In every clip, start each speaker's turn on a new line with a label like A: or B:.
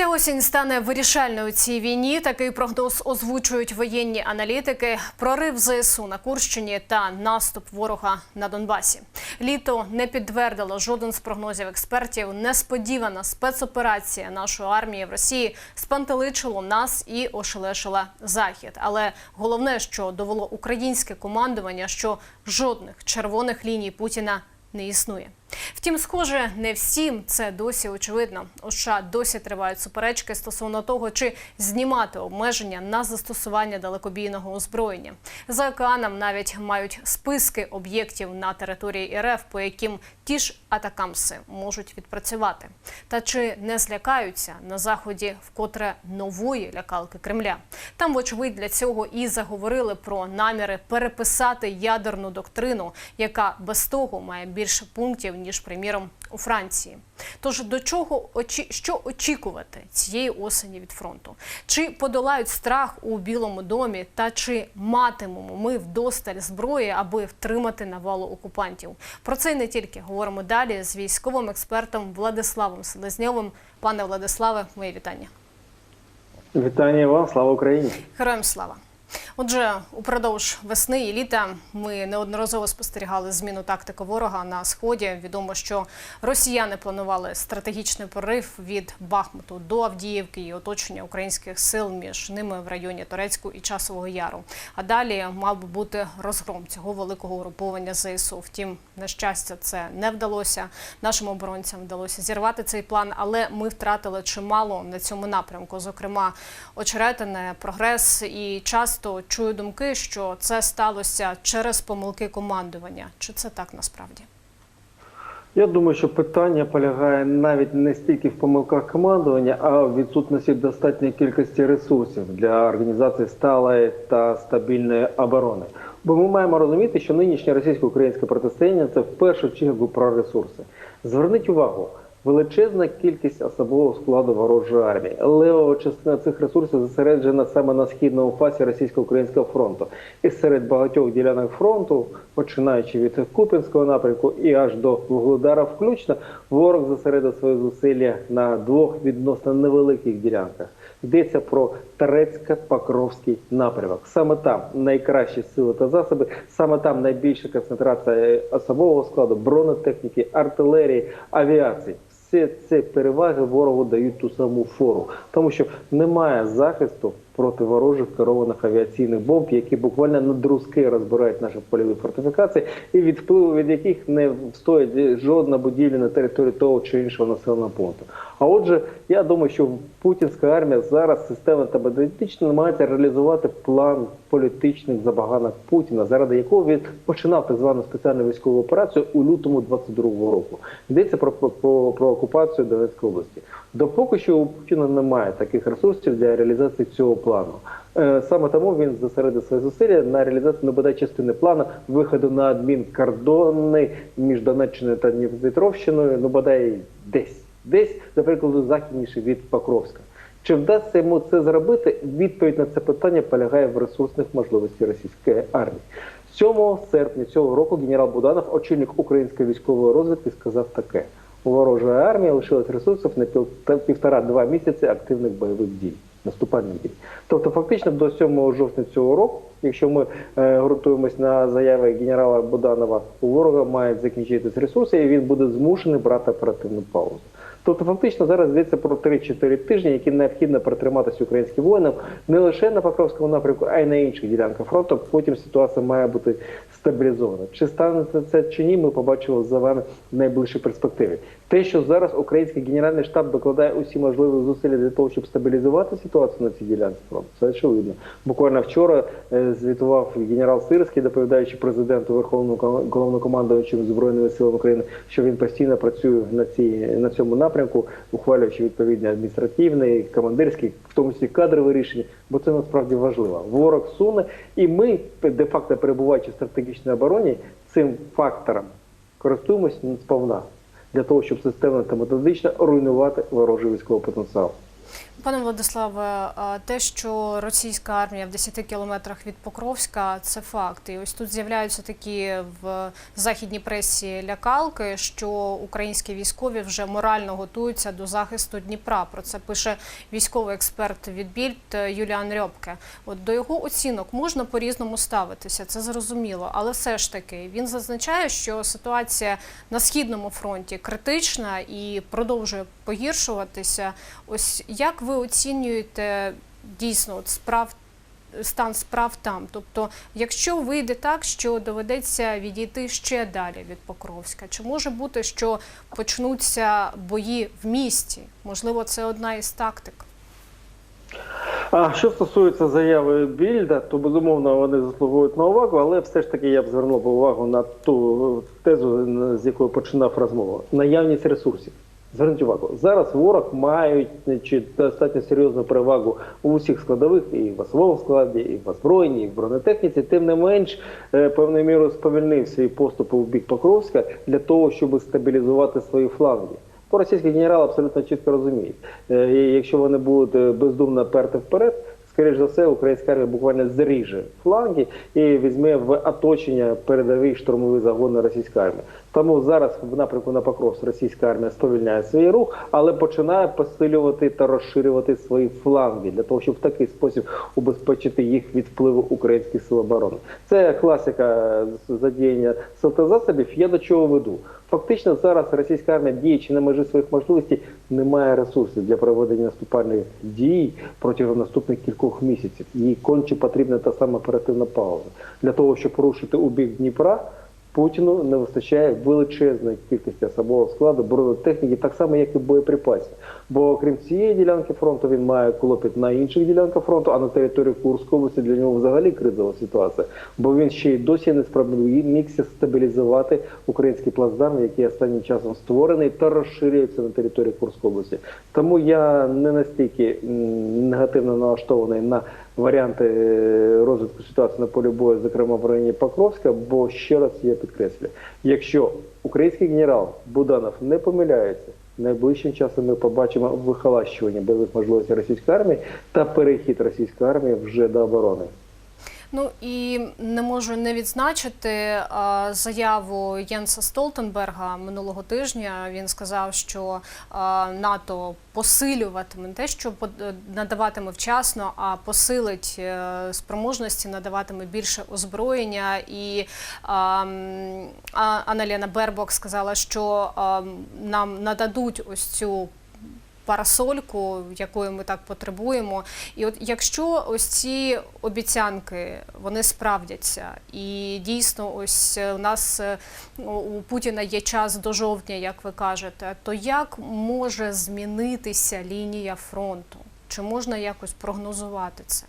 A: Ця осінь стане вирішальною у цій війні. Такий прогноз озвучують воєнні аналітики. Прорив ЗСУ на Курщині та наступ ворога на Донбасі. Літо не підтвердило жоден з прогнозів експертів. Несподівана спецоперація нашої армії в Росії спантеличило нас і ошелешила захід. Але головне, що довело українське командування, що жодних червоних ліній Путіна не існує. Втім, схоже, не всім це досі очевидно. У США досі тривають суперечки стосовно того, чи знімати обмеження на застосування далекобійного озброєння. За океаном навіть мають списки об'єктів на території РФ, по яким ті ж атакамси можуть відпрацювати. Та чи не злякаються на заході вкотре нової лякалки Кремля? Там, вочевидь, для цього і заговорили про наміри переписати ядерну доктрину, яка без того має більше пунктів ніж, приміром, у Франції. Тож до чого що очікувати цієї осені від фронту? Чи подолають страх у Білому домі, та чи матимемо ми вдосталь зброї, аби втримати навалу окупантів? Про це й не тільки говоримо далі з військовим експертом Владиславом Селезньовим. Пане Владиславе, моє вітання.
B: Вітання вам, слава Україні!
A: Героям слава! Отже, упродовж весни і літа ми неодноразово спостерігали зміну тактики ворога на сході. Відомо, що росіяни планували стратегічний прорив від Бахмуту до Авдіївки і оточення українських сил між ними в районі Торецьку і Часового Яру. А далі мав би бути розгром цього великого угруповання ЗСУ. Втім, на щастя, це не вдалося. Нашим оборонцям вдалося зірвати цей план, але ми втратили чимало на цьому напрямку. Зокрема, очеретине, прогрес і часто чую думки, що це сталося через помилки командування. Чи це так насправді?
B: Я думаю, що питання полягає навіть не стільки в помилках командування, а в відсутності достатньої кількості ресурсів для організації сталої та стабільної оборони. Бо ми маємо розуміти, що нинішнє російсько-українське протистояння це в першу чергу про ресурси. Зверніть увагу. Величезна кількість особового складу ворожої армії. Левова частина цих ресурсів зосереджена саме на східному фасі російсько-українського фронту. І серед багатьох ділянок фронту, починаючи від Купінського напрямку і аж до Вугледара, включно, ворог зосередив свої зусилля на двох відносно невеликих ділянках. Йдеться про Терецько-Покровський напрямок. Саме там найкращі сили та засоби, саме там найбільша концентрація особового складу, бронетехніки, артилерії, авіації. Всі ці переваги ворогу дають ту саму фору, тому що немає захисту проти ворожих керованих авіаційних бомб, які буквально на друзки розбирають наші польові фортифікації, і від впливу від яких не стоїть жодна будівля на території того чи іншого населеного пункту. А отже, я думаю, що путінська армія зараз системно та намагається реалізувати план політичних забаганок Путіна, заради якого він починав так звану спеціальну військову операцію у лютому 22-го року. Йдеться про, про, про окупацію Донецької області. Допоки що у Путіна немає таких ресурсів для реалізації цього плану. Е, Саме тому він зосередив свої зусилля на реалізацію ну, бодай частини плану виходу на адмінкордони між Донеччиною та Дніпропетровщиною, ну бодай десь, десь, до західніше від Покровська. Чи вдасться йому це зробити? Відповідь на це питання полягає в ресурсних можливостях російської армії. 7 серпня цього року генерал Буданов, очільник української військової розвідки, сказав таке: ворожої армії лишилось ресурсів на півтора-два місяці активних бойових дій. Наступальних дій. Тобто, фактично до 7 жовтня цього року, якщо ми е, ґрунтуємось на заяви генерала Буданова, у ворога мають закінчитись ресурси, і він буде змушений брати оперативну паузу. Тобто, фактично зараз йдеться про 3-4 тижні, які необхідно протриматися українським воїнам не лише на Покровському напрямку, а й на інших ділянках фронту. Потім ситуація має бути стабілізована. Чи станеться це чи ні, ми побачимо за вами в найближчій перспективі. Те, що зараз український генеральний штаб докладає усі можливі зусилля для того, щоб стабілізувати ситуацію на цій ділянці фронту, це очевидно. Буквально вчора е, звітував генерал Сирський, доповідаючи президенту Верховному головнокомандуючому збройними силами України, що він постійно працює на цій на цьому напрямку, ухвалюючи відповідні адміністративні, командирські, в тому числі кадрові рішення, бо це насправді важливо. Ворог суне, і ми, де факто перебуваючи в стратегічній обороні, цим фактором користуємося сповна для того, щоб системно та методично руйнувати ворожий військовий потенціал.
A: Пане Владиславе, те, що російська армія в 10 кілометрах від Покровська, це факт. І ось тут з'являються такі в західній пресі лякалки, що українські військові вже морально готуються до захисту Дніпра. Про це пише військовий експерт від Більд Юліан Рьобке. От до його оцінок можна по-різному ставитися, це зрозуміло, але все ж таки він зазначає, що ситуація на східному фронті критична і продовжує погіршуватися. Ось як ви оцінюєте дійсно от справ стан справ там? Тобто, якщо вийде так, що доведеться відійти ще далі від Покровська, чи може бути, що почнуться бої в місті? Можливо, це одна із тактик.
B: А що стосується заяви Більда, то безумовно вони заслуговують на увагу, але все ж таки я б звернув увагу на ту тезу, з якої починав розмову. Наявність ресурсів. Зверніть увагу, зараз ворог має чи достатньо серйозну перевагу у всіх складових, і в особовому складі, і в озброєнні, і в бронетехніці. Тим не менш, е, певною мірою сповільнив свій поступ у бік Покровська для того, щоб стабілізувати свої фланги. Бо російські генерали абсолютно чітко розуміють, е, якщо вони будуть е, бездумно перти вперед, скоріш за все, українська армія буквально зріже фланги і візьме в оточення передові штурмові загони російської армії. Тому зараз в напрямку на Покровськ російська армія сповільняє свій рух, але починає посилювати та розширювати свої фланги для того, щоб в такий спосіб убезпечити їх від впливу українських сил оборони. Це класика задіяння сил засобів. Я до чого веду. Фактично зараз російська армія, діючи на межі своїх можливостей, не має ресурсів для проведення наступальних дій протягом наступних кількох місяців. Їй конче потрібна та сама оперативна пауза для того, щоб рушити у бік Дніпра. Путіну не вистачає величезної кількості особового складу бронетехніки, так само як і боєприпасів. Бо крім цієї ділянки фронту він має клопіт на інших ділянках фронту, а на території Курської області для нього взагалі кризова ситуація. Бо він ще й досі не спромігся стабілізувати український плацдарм, який останнім часом створений та розширюється на території Курської області. Тому я не настільки негативно налаштований на варіанти е, розвитку ситуації на полі бою, зокрема в районі Покровська, бо ще раз я підкреслюю, якщо український генерал Буданов не помиляється, найближчим часом ми побачимо вихолащування бойових можливостей російської армії та перехід російської армії вже до оборони.
A: Ну і не можу не відзначити заяву Єнса Столтенберга минулого тижня. Він сказав, що НАТО посилюватиме те, що под- надаватиме вчасно, а посилить е, спроможності, надаватиме більше озброєння. І а, м, а, Аналіна Бербок сказала, що нам нададуть ось цю парасольку, якої ми так потребуємо. І от якщо ось ці обіцянки вони справдяться, і дійсно, ось е, у нас е, у Путіна є час до жовтня, як ви кажете, то як може змінитися лінія фронту? Чи можна якось прогнозувати це?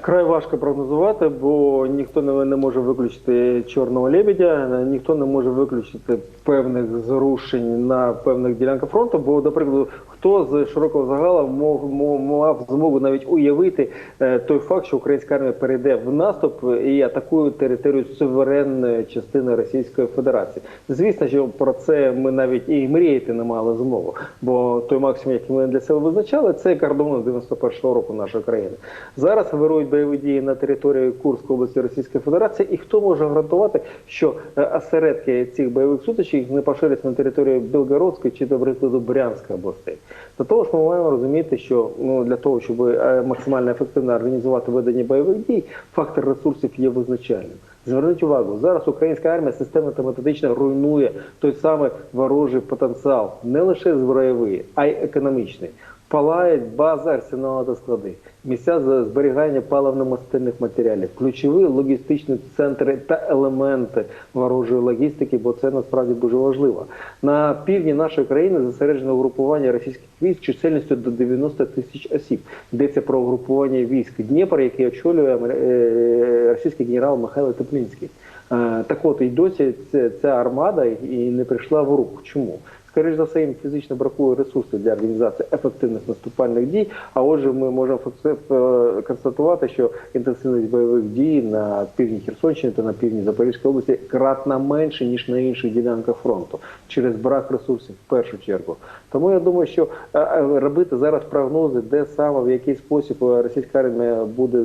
B: Край важко прогнозувати, бо ніхто не, може виключити чорного лебедя, ніхто не може виключити певних зрушень на певних ділянках фронту. Бо, до прикладу, хто з широкого загалу мог, мав змогу навіть уявити е, той факт, що українська армія перейде в наступ і атакує територію суверенної частини Російської Федерації. Звісно, що про це ми навіть і мріяти не мали змогу, бо той максимум, який ми для себе визначали, це кордон 91-го року нашої країни. Зараз вирують бойові дії на території Курської області Російської Федерації, і хто може гарантувати, що е, осередки цих бойових сутичок не поширяться на територію Білгородської чи, до прикладу, Брянської областей. До того ж, ми маємо розуміти, що ну для того, щоб е, максимально ефективно організувати ведення бойових дій, фактор ресурсів є визначальним. Зверніть увагу, зараз українська армія системно та методично руйнує той самий ворожий потенціал, не лише збройовий, а й економічний. Палають бази, арсенали та склади, місця зберігання паливно-мастильних матеріалів, ключові логістичні центри та елементи ворожої логістики, бо це насправді дуже важливо. На півдні нашої країни зосереджено угрупування російських військ чисельністю до 90 тисяч осіб. Йдеться про угрупування військ Дніпр, який очолює е, російський генерал Михайло Теплінський. Е, Так от і досі ця, армада і не прийшла в рух. Чому? Скоріше за все, їм фізично бракує ресурсів для організації ефективних наступальних дій. А отже, ми можемо е, констатувати, що інтенсивність бойових дій на півдні Херсонщини та на півдні Запорізької області кратно менше ніж на інших ділянках фронту через брак ресурсів в першу чергу. Тому я думаю, що е, е, робити зараз прогнози, де саме в який спосіб російська армія буде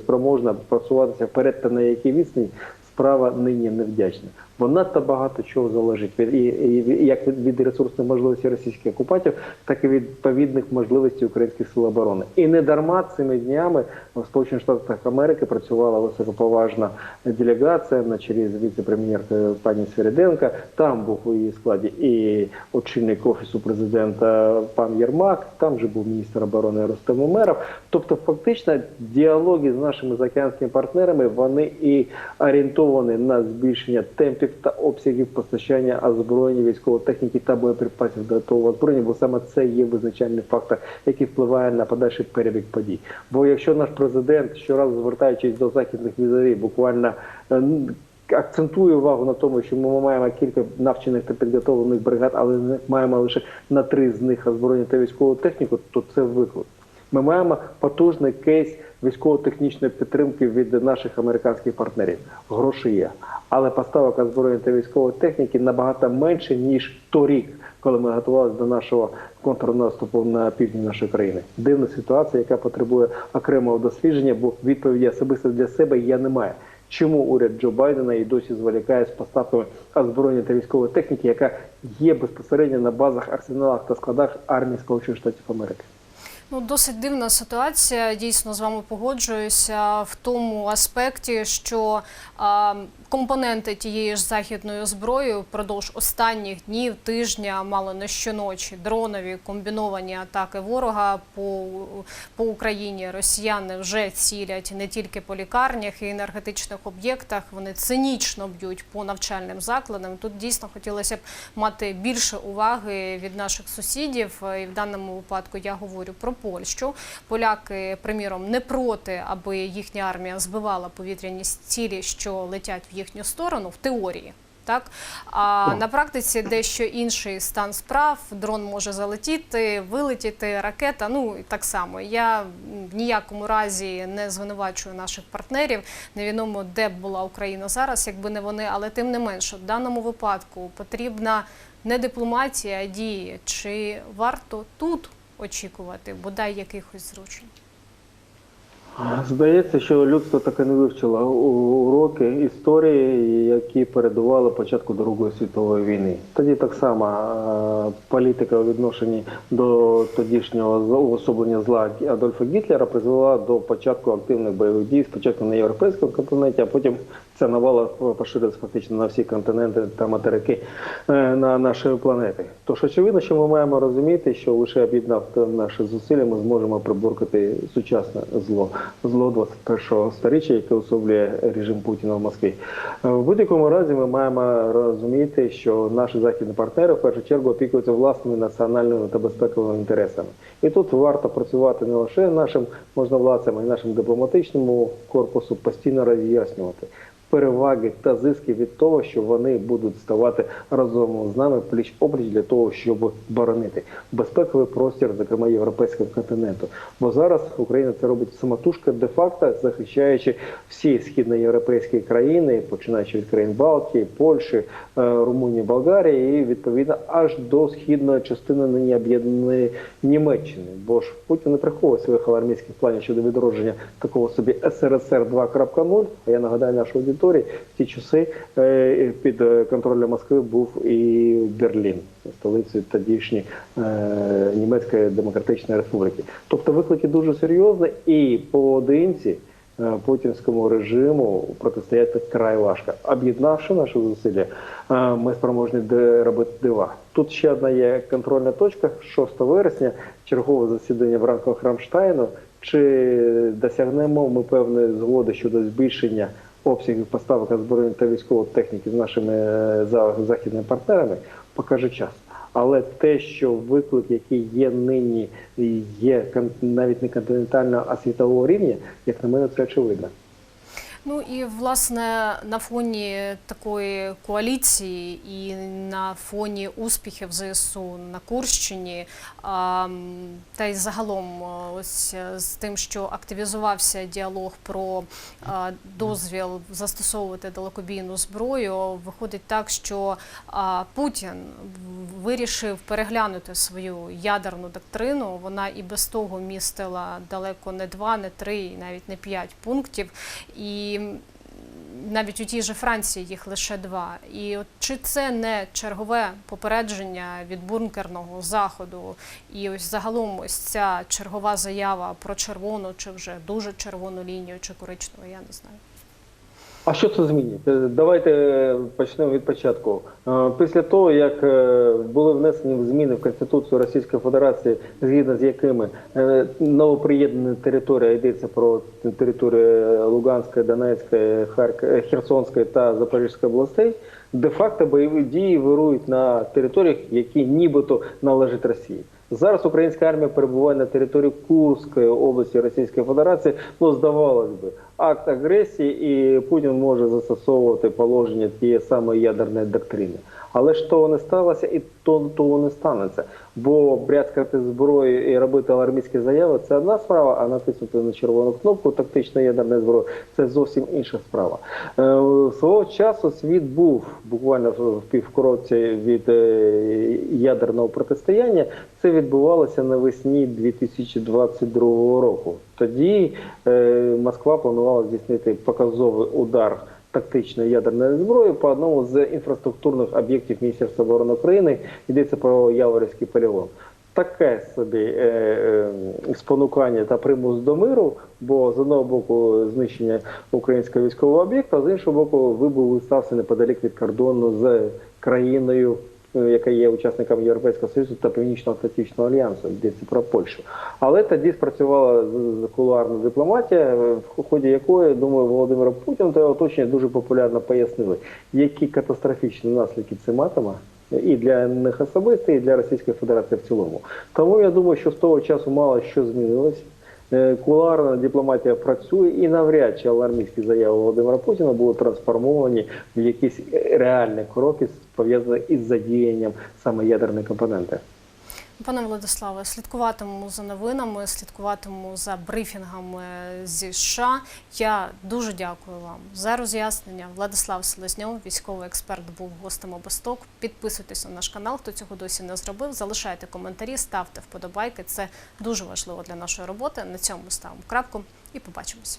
B: спроможна просуватися вперед та на якій відстані. Справа нині невдячна, бо надто багато чого залежить від і, і, як від, від ресурсних можливостей російських окупантів, так і від відповідних можливостей українських сил оборони. І не дарма цими днями в Сполучених Штатах Америки працювала високоповажна делегація на чолі з віце-прем'єркою пані Свириденко. Там був у її складі і очільник офісу президента пан Єрмак, там же був міністр оборони Рустем Умеров. Тобто, фактично, діалоги з нашими заокеанськими партнерами вони і орієнтовані на збільшення темпів та обсягів постачання озброєння військової техніки та боєприпасів до того озброєння, бо саме це є визначальний фактор, який впливає на подальший перебіг подій. Бо якщо наш президент щоразу звертаючись до західних візові, буквально е, акцентує увагу на тому, що ми маємо кілька навчених та підготовлених бригад, але маємо лише на три з них озброєння та військову техніку, то це виклик. Ми маємо потужний кейс військово-технічної підтримки від наших американських партнерів. Гроші є, але поставок озброєння та військової техніки набагато менше ніж торік, коли ми готувалися до нашого контрнаступу на півдні нашої країни. Дивна ситуація, яка потребує окремого дослідження, бо відповіді особисто для себе я не маю. Чому уряд Джо Байдена і досі зволікає з поставками озброєння та військової техніки, яка є безпосередньо на базах, арсеналах та складах армії Сполучених Штатів Америки?
A: Ну, досить дивна ситуація. Дійсно з вами погоджуюся в тому аспекті, що а, компоненти тієї ж західної зброї впродовж останніх днів, тижня, мало не щоночі, дронові комбіновані атаки ворога по, по Україні. Росіяни вже цілять не тільки по лікарнях і енергетичних об'єктах. Вони цинічно б'ють по навчальним закладам. Тут дійсно хотілося б мати більше уваги від наших сусідів. І в даному випадку я говорю про Польщу. Поляки, приміром, не проти, аби їхня армія збивала повітряні цілі, що летять в їхню сторону, в теорії. Так а на практиці дещо інший стан справ. Дрон може залетіти, вилетіти, ракета. Ну і так само. Я в ніякому разі не звинувачую наших партнерів. Невідомо, де б була Україна зараз, якби не вони. Але тим не менше, в даному випадку потрібна не дипломатія, а дії. Чи варто тут очікувати бодай якихось зручень?
B: Здається, що людство таки не вивчило уроки історії, які передували початку Другої світової війни. Тоді так само політика у відношенні до тодішнього уособлення зла Адольфа Гітлера призвела до початку активних бойових дій спочатку на європейському континенті, а потім ця навала поширилась фактично на всі континенти та материки е, на нашої планети. Тож очевидно, що ми маємо розуміти, що лише об'єднав наші зусилля, ми зможемо приборкати сучасне зло, зло 21-го сторіччя, яке особлює режим Путіна в Москві. Е, В будь-якому разі ми маємо розуміти, що наші західні партнери в першу чергу опікуються власними національними та безпековими інтересами. І тут варто працювати не лише нашим можновладцям, а й нашим дипломатичному корпусу постійно роз'яснювати переваги та зиски від того, що вони будуть ставати разом з нами пліч опліч для того, щоб боронити безпековий простір, зокрема європейського континенту. Бо зараз Україна це робить самотужка, де-факто захищаючи всі східноєвропейські країни, починаючи від країн Балтії, Польщі, е, Румунії, Болгарії, і відповідно аж до східної частини нині об'єднаної Німеччини. Бо ж Путін не приховує своїх алармійських планів щодо відродження такого собі СРСР 2.0. А я нагадаю нашій аудиторії, в ті часи е, під е, контролем Москви був і Берлін, столицею тодішньої е, Німецької Демократичної Республіки. Тобто виклики дуже серйозні і поодинці. Путінському режиму протистояти край важко. Об'єднавши наші зусилля, ми спроможні робити дива. Тут ще одна є контрольна точка. 6 вересня, чергове засідання в рамках Рамштайну. Чи досягнемо ми певної згоди щодо збільшення обсягів поставок озброєння та військової техніки з нашими е, західними партнерами, покаже час. Але те, що виклик, який є нині, є навіть не континентального, а світового рівня, як на мене, це очевидно.
A: Ну і власне на фоні такої коаліції і на фоні успіхів ЗСУ на Курщині, та й загалом ось е, з тим, що активізувався діалог про дозвіл застосовувати далекобійну зброю, виходить так, що Путін вирішив переглянути свою ядерну доктрину. Вона і без того містила далеко не два, не три, навіть не п'ять пунктів. І м, навіть у тій же Франції їх лише два. І от чи це не чергове попередження від бункерного заходу? І ось загалом ось ця чергова заява про червону, чи вже дуже червону лінію, чи коричневу, я не знаю.
B: А що це змінить? Давайте почнемо від початку. Е, Після того, як е, були внесені зміни в Конституцію Російської Федерації, згідно з якими е, новоприєднана територія йдеться про територію Луганської, Донецької, Херсонської та Запорізької областей, де-факто бойові дії вирують на територіях, які нібито належать Росії. Зараз українська армія перебуває на території Курської області Російської Федерації. Ну, здавалось би, акт агресії, і Путін може застосовувати положення тієї самої ядерної доктрини. Але ж того не сталося, і то того не станеться. Бо брязкати зброю і робити алармістські заяви це одна справа, а натиснути на червону кнопку тактичної ядерної зброї це зовсім інша справа. Е, свого часу світ був буквально в півкроці від е, ядерного протистояння. Це відбувалося навесні 2022 року. Тоді е, Москва планувала здійснити показовий удар тактичної ядерної зброї по одному з інфраструктурних об'єктів Міністерства оборони України. Йдеться про Яворівський полігон. Таке собі е, е, спонукання та примус до миру, бо з одного боку знищення українського військового об'єкта, а з іншого боку, вибув стався неподалік від кордону з країною, яка є учасником Європейського Союзу та Північно-Атлантичного альянсу, йдеться про Польщу. Але тоді спрацювала кулуарна дипломатія, е, в ході якої, думаю, Володимир Путін та оточення дуже популярно пояснили, які катастрофічні наслідки це матиме і для них особисто, і для Російської Федерації в цілому. Тому я думаю, що з того часу мало що змінилось. Е, Кулуарна дипломатія працює і навряд чи алармістські заяви Володимира Путіна були трансформовані в якісь е, реальні кроки, пов'язані із задіянням саме ядерної компоненти.
A: Пане Владиславе, слідкуватиму за новинами, слідкуватиму за брифінгами зі США. Я дуже дякую вам за роз'яснення. Владислав Селезньов, військовий експерт, був гостем обосток. Підписуйтесь на наш канал, хто цього досі не зробив. Залишайте коментарі, ставте вподобайки. Це дуже важливо для нашої роботи. На цьому ставимо крапку і побачимось.